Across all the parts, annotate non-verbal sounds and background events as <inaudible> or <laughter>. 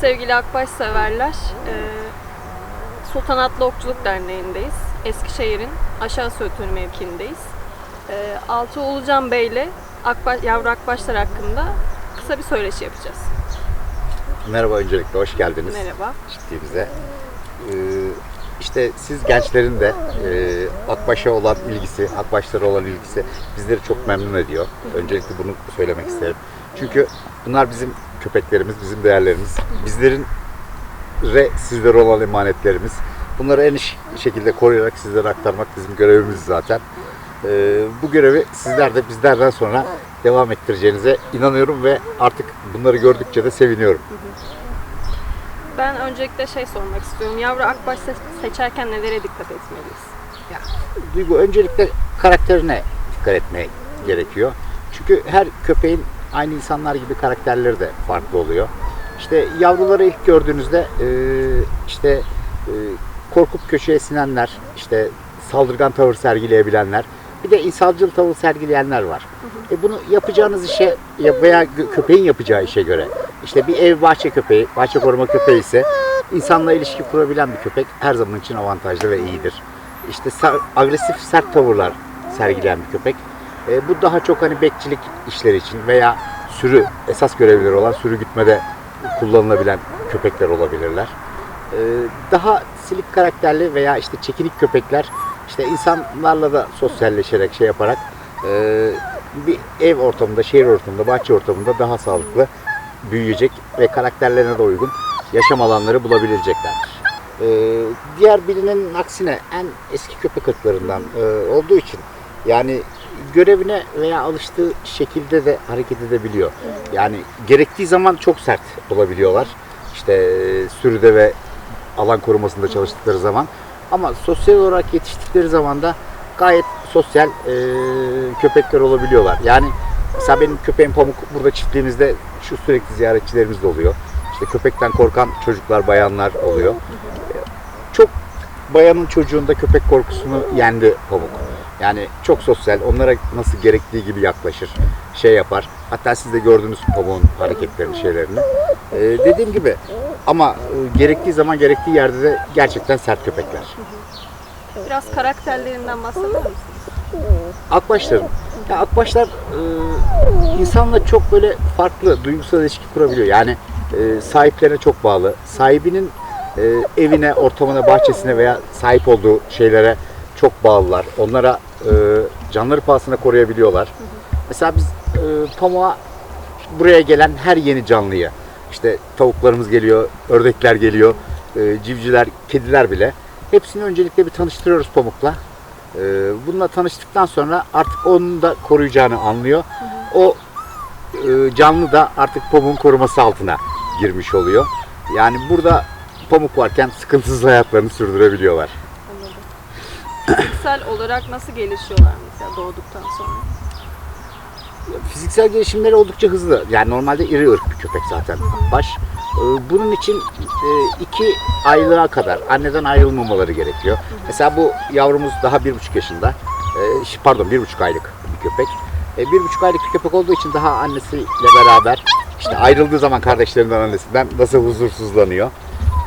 Sevgili Akbaş severler, e, Sultanatlı Okçuluk Derneği'ndeyiz. Eskişehir'in aşağı Söğütönü mevkiindeyiz. E, Altı Ulucan Bey ile Akbaş, yavru Akbaşlar hakkında kısa bir söyleşi yapacağız. Merhaba öncelikle hoş geldiniz. Merhaba. Çiftliğimize. Ee, işte siz gençlerin de e, Akbaş'a olan ilgisi, Akbaşlara olan ilgisi bizleri çok memnun ediyor. Öncelikle bunu söylemek isterim. Çünkü bunlar bizim köpeklerimiz, bizim değerlerimiz. Bizlerin ve sizlere olan emanetlerimiz. Bunları en iyi şekilde koruyarak sizlere aktarmak bizim görevimiz zaten. Ee, bu görevi sizler de bizlerden sonra devam ettireceğinize inanıyorum ve artık bunları gördükçe de seviniyorum. Ben öncelikle şey sormak istiyorum. Yavru Akbaş se- seçerken nelere dikkat etmeliyiz? Duygu öncelikle karakterine dikkat etmeye gerekiyor. Çünkü her köpeğin aynı insanlar gibi karakterleri de farklı oluyor. İşte yavruları ilk gördüğünüzde e, işte e, korkup köşeye sinenler, işte saldırgan tavır sergileyebilenler, bir de insancıl tavır sergileyenler var. E bunu yapacağınız işe ya- veya köpeğin yapacağı işe göre işte bir ev bahçe köpeği, bahçe koruma köpeği ise insanla ilişki kurabilen bir köpek her zaman için avantajlı ve iyidir. İşte agresif sert tavırlar sergileyen bir köpek. E, bu daha çok hani bekçilik işleri için veya sürü esas görevleri olan sürü gütmede kullanılabilen köpekler olabilirler. E, daha silik karakterli veya işte çekinik köpekler işte insanlarla da sosyalleşerek şey yaparak e, bir ev ortamında, şehir ortamında, bahçe ortamında daha sağlıklı büyüyecek ve karakterlerine de uygun yaşam alanları bulabileceklerdir. E, diğer birinin aksine en eski köpek ırklarından e, olduğu için yani görevine veya alıştığı şekilde de hareket edebiliyor. Yani gerektiği zaman çok sert olabiliyorlar. İşte e, sürüde ve alan korumasında çalıştıkları zaman. Ama sosyal olarak yetiştikleri zaman da gayet sosyal e, köpekler olabiliyorlar. Yani mesela benim köpeğim Pamuk burada çiftliğimizde şu sürekli ziyaretçilerimiz de oluyor. İşte köpekten korkan çocuklar, bayanlar oluyor. Çok bayanın çocuğunda köpek korkusunu yendi Pamuk. Yani çok sosyal, onlara nasıl gerektiği gibi yaklaşır, şey yapar. Hatta siz de gördünüz Pamuk'un hareketlerini, şeylerini. Ee, dediğim gibi ama e, gerektiği zaman gerektiği yerde de gerçekten sert köpekler. Biraz karakterlerinden bahseder misiniz? Akbaşların. Ya akbaşlar e, insanla çok böyle farklı duygusal ilişki kurabiliyor. Yani e, sahiplerine çok bağlı. Sahibinin e, evine, ortamına, bahçesine veya sahip olduğu şeylere çok bağlılar. Onlara e, canları pahasına koruyabiliyorlar. Mesela biz e, pamuğa buraya gelen her yeni canlıyı işte tavuklarımız geliyor, ördekler geliyor, e, civciler, kediler bile hepsini öncelikle bir tanıştırıyoruz pamukla. E, bununla tanıştıktan sonra artık onun da koruyacağını anlıyor. O e, canlı da artık pamuğun koruması altına girmiş oluyor. Yani burada pamuk varken sıkıntısız hayatlarını sürdürebiliyorlar. Fiziksel olarak nasıl gelişiyorlar mesela doğduktan sonra? Fiziksel gelişimleri oldukça hızlı. Yani normalde iri ırk bir köpek zaten baş. Bunun için e, iki aylığa kadar anneden ayrılmamaları gerekiyor. Mesela bu yavrumuz daha bir buçuk yaşında. E, Pardon bir buçuk aylık bir köpek. E, Bir buçuk aylık bir köpek olduğu için daha annesiyle beraber işte ayrıldığı zaman kardeşlerinden annesinden nasıl huzursuzlanıyor.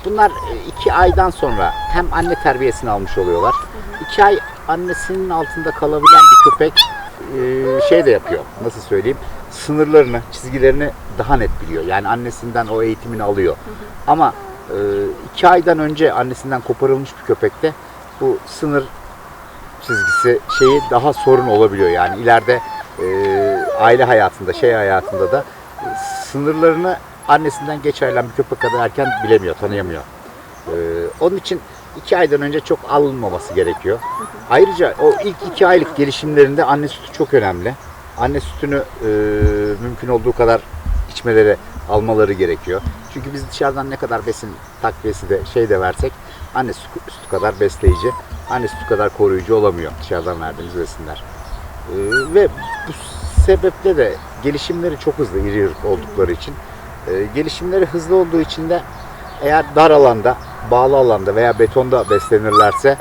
Bunlar e, iki aydan sonra hem anne terbiyesini almış oluyorlar. İki ay annesinin altında kalabilen bir köpek e, şey de yapıyor. Nasıl söyleyeyim? Sınırlarını, çizgilerini daha net biliyor. Yani annesinden o eğitimini alıyor. Ama e, iki aydan önce annesinden koparılmış bir köpekte bu sınır çizgisi şeyi daha sorun olabiliyor. Yani ileride e, aile hayatında, şey hayatında da e, sınırlarını annesinden geç ayrılan bir köpek kadar erken bilemiyor, tanıyamıyor. E, onun için iki aydan önce çok alınmaması gerekiyor. Ayrıca o ilk iki aylık gelişimlerinde anne sütü çok önemli. Anne sütünü e, mümkün olduğu kadar içmeleri, almaları gerekiyor. Çünkü biz dışarıdan ne kadar besin takviyesi de şey de versek anne sütü, kadar besleyici, anne sütü kadar koruyucu olamıyor dışarıdan verdiğimiz besinler. E, ve bu sebeple de gelişimleri çok hızlı iri oldukları için. E, gelişimleri hızlı olduğu için de eğer dar alanda, bağlı alanda veya betonda beslenirlerse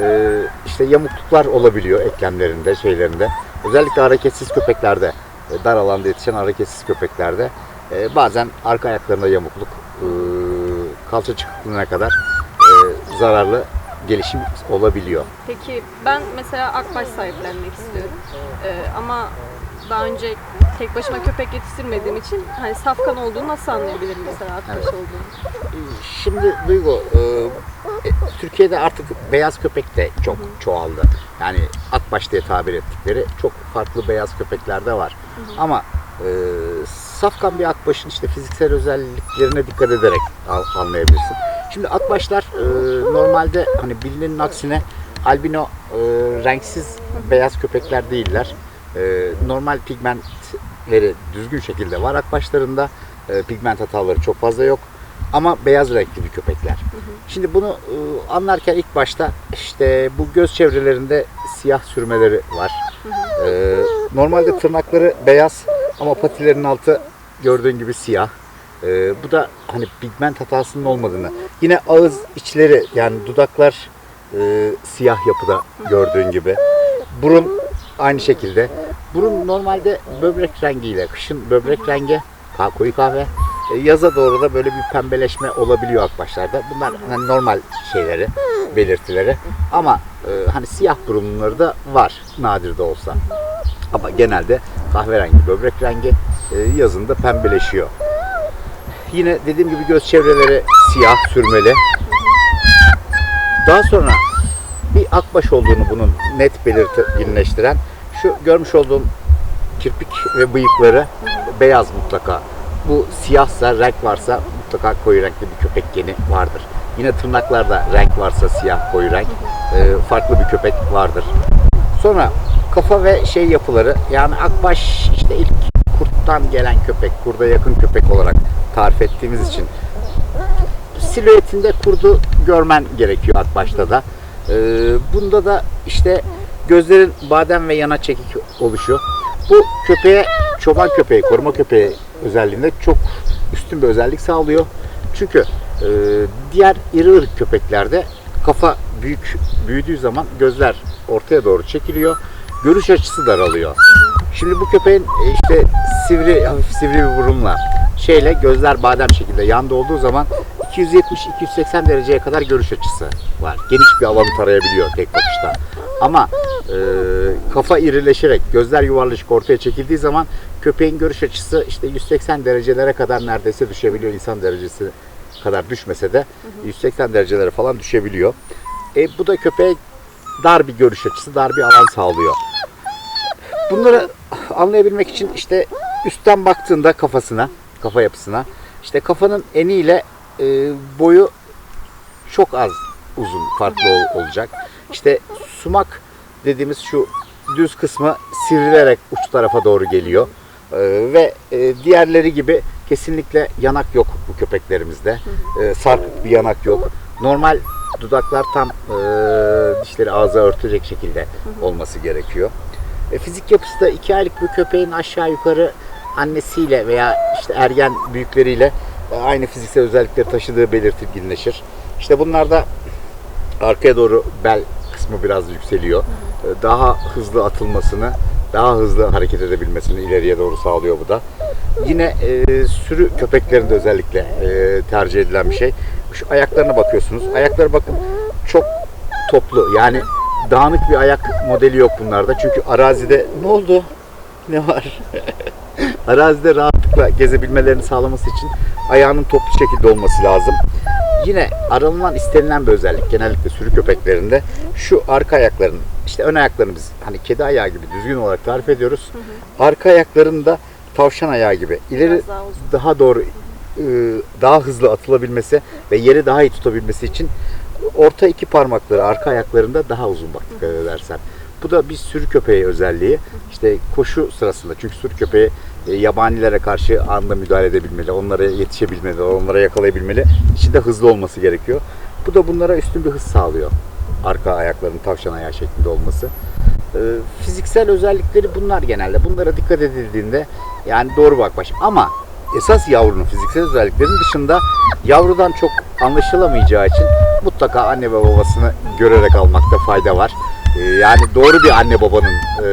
e, işte yamukluklar olabiliyor eklemlerinde, şeylerinde. Özellikle hareketsiz köpeklerde, e, dar alanda yetişen hareketsiz köpeklerde e, bazen arka ayaklarında yamukluk, e, kalça çıkıklığına kadar e, zararlı gelişim olabiliyor. Peki ben mesela akbaş sahiplenmek istiyorum. Ee, ama daha önce tek başıma köpek yetiştirmediğim için hani safkan olduğunu nasıl anlayabilirim mesela akbaş Evet. olduğunu? Şimdi Duygu, e, e, Türkiye'de artık beyaz köpek de çok çoğaldı. Yani akbaş diye tabir ettikleri çok farklı beyaz köpekler de var. Ama e, safkan bir akbaşın işte fiziksel özelliklerine dikkat ederek anlayabilirsin. Şimdi akbaşlar e, normalde hani bilinenin aksine albino e, renksiz beyaz köpekler değiller. E, normal pigmentleri düzgün şekilde var akbaşlarında. E, pigment hataları çok fazla yok. Ama beyaz renkli bir köpekler. Şimdi bunu e, anlarken ilk başta işte bu göz çevrelerinde siyah sürmeleri var. E, normalde tırnakları beyaz ama patilerin altı gördüğün gibi siyah. E, bu da hani pigment hatasının olmadığını. Yine ağız içleri yani dudaklar e, siyah yapıda gördüğün gibi. Burun aynı şekilde. Burun normalde böbrek rengiyle, kışın böbrek rengi, koyu kahve. E, Yaza doğru da böyle bir pembeleşme olabiliyor akbaşlarda. Bunlar hani normal şeyleri, belirtileri. Ama e, hani siyah burunları da var nadir de olsa. Ama genelde kahverengi, böbrek rengi e, yazında pembeleşiyor. Yine dediğim gibi göz çevreleri siyah, sürmeli. Daha sonra akbaş olduğunu bunun net belirginleştiren şu görmüş olduğum kirpik ve bıyıkları beyaz mutlaka. Bu siyahsa, renk varsa mutlaka koyu renkli bir köpek geni vardır. Yine tırnaklarda renk varsa siyah, koyu renk e, farklı bir köpek vardır. Sonra kafa ve şey yapıları yani akbaş işte ilk kurttan gelen köpek, kurda yakın köpek olarak tarif ettiğimiz için silüetinde kurdu görmen gerekiyor akbaşta da. Ee, bunda da işte gözlerin badem ve yana çekik oluşu. Bu köpeğe çoban köpeği, koruma köpeği özelliğinde çok üstün bir özellik sağlıyor. Çünkü e, diğer iri ırk köpeklerde kafa büyük büyüdüğü zaman gözler ortaya doğru çekiliyor. Görüş açısı daralıyor. Şimdi bu köpeğin e, işte sivri, hafif sivri bir burunla şeyle gözler badem şekilde yanda olduğu zaman 270-280 dereceye kadar görüş açısı var. Geniş bir alanı tarayabiliyor tek bakışta. Ama e, kafa irileşerek, gözler yuvarlaşık ortaya çekildiği zaman köpeğin görüş açısı işte 180 derecelere kadar neredeyse düşebiliyor. İnsan derecesi kadar düşmese de 180 derecelere falan düşebiliyor. E, bu da köpeğe dar bir görüş açısı, dar bir alan sağlıyor. Bunları anlayabilmek için işte üstten baktığında kafasına, kafa yapısına, işte kafanın eniyle e, boyu çok az uzun, farklı ol- olacak. İşte sumak dediğimiz şu düz kısmı sivrilerek uç tarafa doğru geliyor. E, ve e, diğerleri gibi kesinlikle yanak yok bu köpeklerimizde. E, sarkık bir yanak yok. Normal dudaklar tam e, dişleri ağza örtecek şekilde olması gerekiyor. E, fizik yapısı da iki aylık bir köpeğin aşağı yukarı annesiyle veya işte ergen büyükleriyle aynı fiziksel özellikleri taşıdığı belirtilginleşir. İşte bunlarda arkaya doğru bel kısmı biraz yükseliyor. E, Daha hızlı atılmasını, daha hızlı hareket edebilmesini ileriye doğru sağlıyor bu da. Yine e, sürü köpeklerinde özellikle e, tercih edilen bir şey. Şu ayaklarına bakıyorsunuz. Ayakları bakın çok toplu. Yani dağınık bir ayak modeli yok bunlarda. Çünkü arazide ne oldu? Ne var? <laughs> arazide rahatlıkla gezebilmelerini sağlaması için ayağının toplu şekilde olması lazım. Yine aranılan istenilen bir özellik genellikle sürü köpeklerinde şu arka ayakların işte ön ayaklarını biz hani kedi ayağı gibi düzgün olarak tarif ediyoruz. Arka ayaklarının da tavşan ayağı gibi ileri Biraz daha uzun. daha doğru e, daha hızlı atılabilmesi ve yeri daha iyi tutabilmesi için orta iki parmakları arka ayaklarında daha uzun bak dikkat edersen. Bu da bir sürü köpeği özelliği. İşte koşu sırasında çünkü sürü köpeği e, yabanilere karşı anında müdahale edebilmeli, onlara yetişebilmeli, onlara yakalayabilmeli. İçinde hızlı olması gerekiyor. Bu da bunlara üstün bir hız sağlıyor. Arka ayaklarının tavşan ayağı şeklinde olması. E, fiziksel özellikleri bunlar genelde. Bunlara dikkat edildiğinde yani doğru bakbaş. Ama esas yavrunun fiziksel özelliklerinin dışında yavrudan çok anlaşılamayacağı için mutlaka anne ve babasını görerek almakta fayda var. Ee, Yani doğru bir anne babanın e,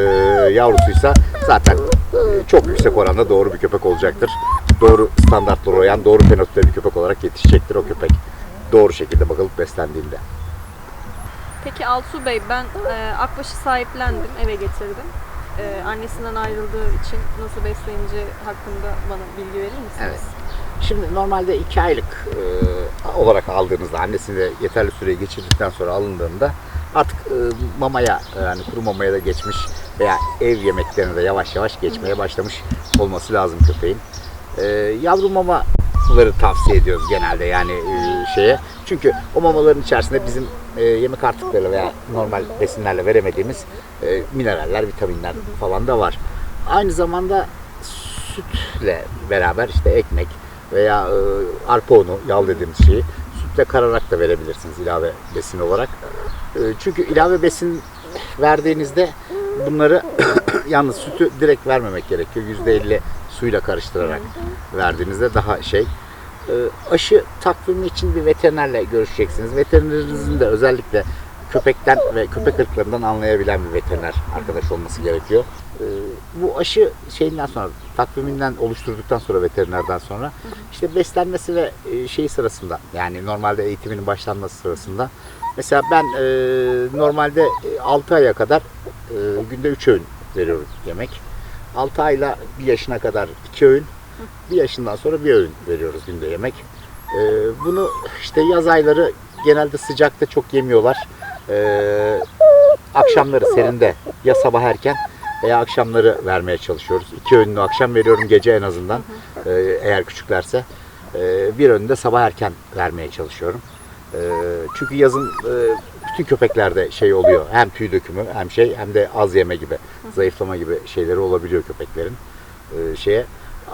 yavrusuysa zaten e, çok yüksek oranda doğru bir köpek olacaktır. doğru standartlara uyan, doğru fenotipte bir köpek olarak yetişecektir o köpek. Doğru şekilde bakılıp beslendiğinde. Peki Altuğ Bey ben e, Akbaş'ı sahiplendim, eve getirdim. E, annesinden ayrıldığı için nasıl besleyince hakkında bana bilgi verir misiniz? Evet. Şimdi normalde 2 aylık e, olarak aldığınızda annesini de yeterli süreyi geçirdikten sonra alındığında artık e, mamaya yani kuru mamaya da geçmiş veya ev yemeklerine de yavaş yavaş geçmeye başlamış olması lazım köpeğin. E, yavru mamaları tavsiye ediyoruz genelde yani e, şeye. Çünkü o mamaların içerisinde bizim e, yemek artıklarıyla veya normal besinlerle veremediğimiz e, mineraller, vitaminler falan da var. Aynı zamanda sütle beraber işte ekmek veya e, arpa unu, yağ dediğimiz şeyi sütle kararak da verebilirsiniz ilave besin olarak. E, çünkü ilave besin verdiğinizde bunları <clears throat> yalnız sütü direkt vermemek gerekiyor. %50 suyla karıştırarak verdiğinizde daha şey. E, aşı takvimi için bir veterinerle görüşeceksiniz. Veterinerinizin de özellikle köpekten ve köpek ırklarından anlayabilen bir veteriner arkadaş olması gerekiyor. Ee, bu aşı şeyinden sonra, takviminden oluşturduktan sonra veterinerden sonra işte beslenmesi ve şey sırasında yani normalde eğitiminin başlanması sırasında mesela ben e, normalde 6 aya kadar e, günde 3 öğün veriyorum yemek. 6 ayla 1 yaşına kadar 2 öğün, 1 yaşından sonra 1 öğün veriyoruz günde yemek. E, bunu işte yaz ayları genelde sıcakta çok yemiyorlar. Ee, akşamları serinde ya sabah erken veya akşamları vermeye çalışıyoruz. İki öğünlü akşam veriyorum gece en azından ee, eğer küçüklerse. Ee, bir öğünü de sabah erken vermeye çalışıyorum. Ee, çünkü yazın e, bütün köpeklerde şey oluyor. Hem tüy dökümü hem şey hem de az yeme gibi, zayıflama gibi şeyleri olabiliyor köpeklerin. Ee, şeye.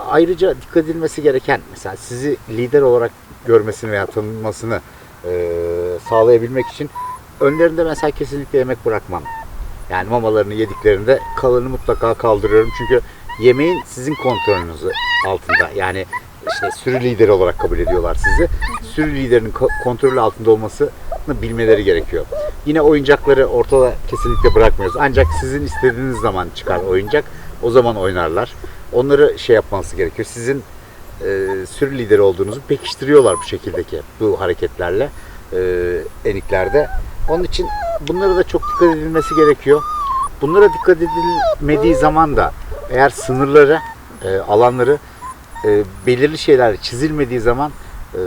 Ayrıca dikkat edilmesi gereken mesela sizi lider olarak görmesini veya tanınmasını e, sağlayabilmek için önlerinde mesela kesinlikle yemek bırakmam. Yani mamalarını yediklerinde kalanı mutlaka kaldırıyorum. Çünkü yemeğin sizin kontrolünüz altında. Yani işte sürü lideri olarak kabul ediyorlar sizi. Sürü liderinin ko- kontrolü altında olmasını bilmeleri gerekiyor. Yine oyuncakları ortada kesinlikle bırakmıyoruz. Ancak sizin istediğiniz zaman çıkar oyuncak. O zaman oynarlar. Onları şey yapması gerekiyor. Sizin e, sürü lideri olduğunuzu pekiştiriyorlar bu şekildeki bu hareketlerle e, eniklerde. Onun için bunlara da çok dikkat edilmesi gerekiyor. Bunlara dikkat edilmediği zaman da eğer sınırları, e, alanları e, belirli şeyler çizilmediği zaman e,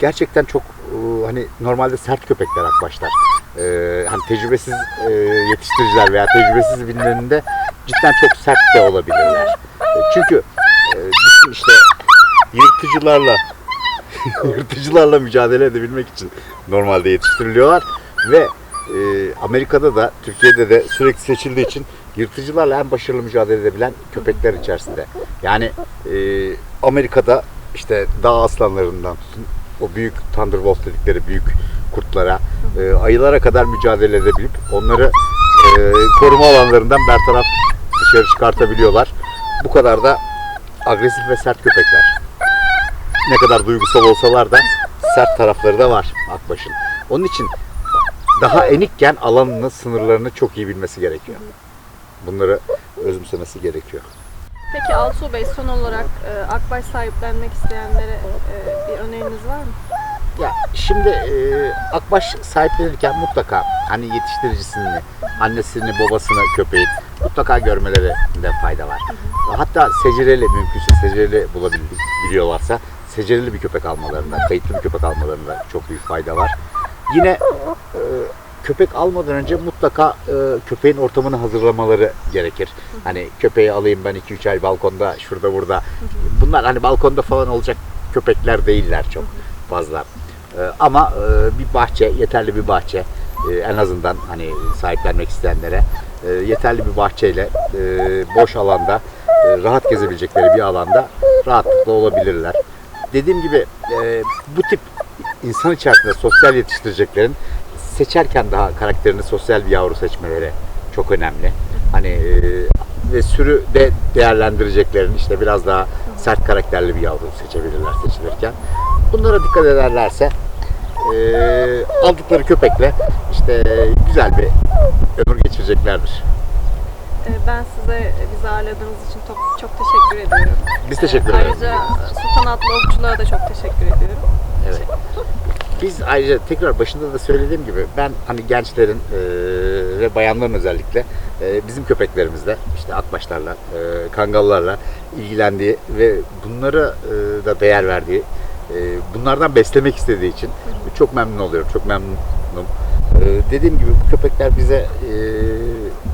gerçekten çok e, hani normalde sert köpekler akbaşlar. E, hani tecrübesiz e, yetiştiriciler veya tecrübesiz birilerinde cidden çok sert de olabilirler. E, çünkü e, düşün işte yırtıcılarla <laughs> yırtıcılarla mücadele edebilmek için normalde yetiştiriliyorlar ve e, Amerika'da da Türkiye'de de sürekli seçildiği için yırtıcılarla en başarılı mücadele edebilen köpekler içerisinde. Yani e, Amerika'da işte dağ aslanlarından o büyük Thunderbolt dedikleri büyük kurtlara, e, ayılara kadar mücadele edebilip onları e, koruma alanlarından bertaraf dışarı çıkartabiliyorlar. Bu kadar da agresif ve sert köpekler ne kadar duygusal olsalar da sert tarafları da var Akbaş'ın. Onun için daha enikken alanını, sınırlarını çok iyi bilmesi gerekiyor. Bunları özümsemesi gerekiyor. Peki Altuğ Bey son olarak e, Akbaş sahiplenmek isteyenlere e, bir öneriniz var mı? Ya şimdi e, Akbaş sahiplenirken mutlaka hani yetiştiricisini, annesini, babasını, köpeğin mutlaka görmelerinde fayda var. Hatta secereli mümkünse secereli bulabiliyorlarsa secereli bir köpek almalarında, kayıtlı bir köpek almalarında çok büyük fayda var. Yine e, köpek almadan önce mutlaka e, köpeğin ortamını hazırlamaları gerekir. Hani köpeği alayım ben 2-3 ay balkonda şurada burada. Bunlar hani balkonda falan olacak köpekler değiller çok fazla. E, ama e, bir bahçe, yeterli bir bahçe e, en azından hani sahiplenmek isteyenlere e, yeterli bir bahçeyle e, boş alanda e, rahat gezebilecekleri bir alanda rahatlıkla olabilirler. Dediğim gibi e, bu tip insan içerisinde sosyal yetiştireceklerin seçerken daha karakterini sosyal bir yavru seçmeleri çok önemli. Hani e, ve sürü de değerlendireceklerin işte biraz daha sert karakterli bir yavru seçebilirler seçilirken. Bunlara dikkat ederlerse e, aldıkları köpekle işte güzel bir ömür geçireceklerdir. Ee, Ben size bizi ağırladığınız için çok, çok teşekkür ediyorum. Biz teşekkür ederiz. Ayrıca Sultan Atlı Okçuluğa da çok teşekkür ediyorum. Evet. Biz ayrıca tekrar başında da söylediğim gibi ben hani gençlerin e, ve bayanların özellikle e, bizim köpeklerimizle işte akbaşlarla, e, kangallarla ilgilendiği ve bunlara e, da değer verdiği, e, bunlardan beslemek istediği için çok memnun oluyorum, çok memnunum. E, dediğim gibi bu köpekler bize e,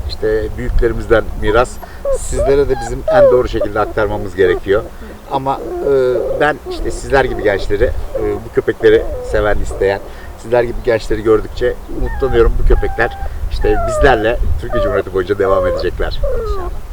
işte büyüklerimizden miras, sizlere de bizim en doğru şekilde aktarmamız gerekiyor. Ama e, ben işte sizler gibi gençleri, e, bu köpekleri seven, isteyen, sizler gibi gençleri gördükçe umutlanıyorum bu köpekler işte bizlerle Türkiye Cumhuriyeti boyunca devam edecekler. İnşallah.